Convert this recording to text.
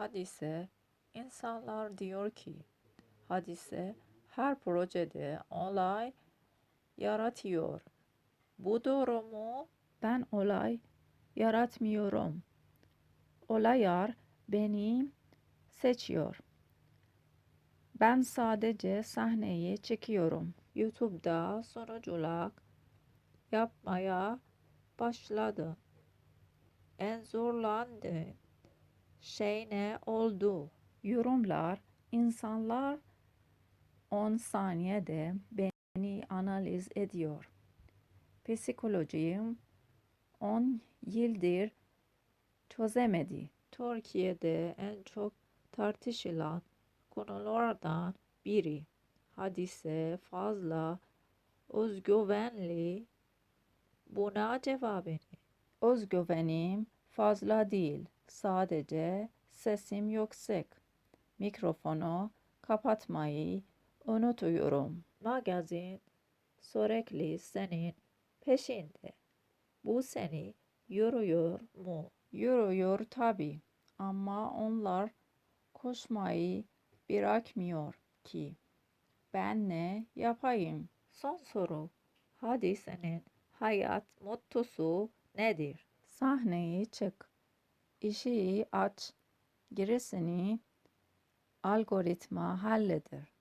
Hadise, insanlar diyor ki, hadise her projede olay yaratıyor. Bu doğru mu? Ben olay yaratmıyorum. Olaylar beni seçiyor. Ben sadece sahneyi çekiyorum. YouTube'da sunuculuk yapmaya başladı. En zorlandığın şey ne oldu? Yorumlar, insanlar 10 saniyede beni analiz ediyor. Psikolojim 10 yıldır çözemedi. Türkiye'de en çok tartışılan konulardan biri. Hadise fazla özgüvenli. Buna cevabını Özgüvenim fazla değil. Sadece sesim yüksek. Mikrofonu kapatmayı unutuyorum. magazin sürekli senin peşinde. Bu seni yoruyor mu? Yürüyor tabii ama onlar koşmayı bırakmıyor ki. Ben ne yapayım? Son soru. Hadisenin hayat mottosu nedir? Sahneyi çık. İşi aç. Gerisini algoritma halleder.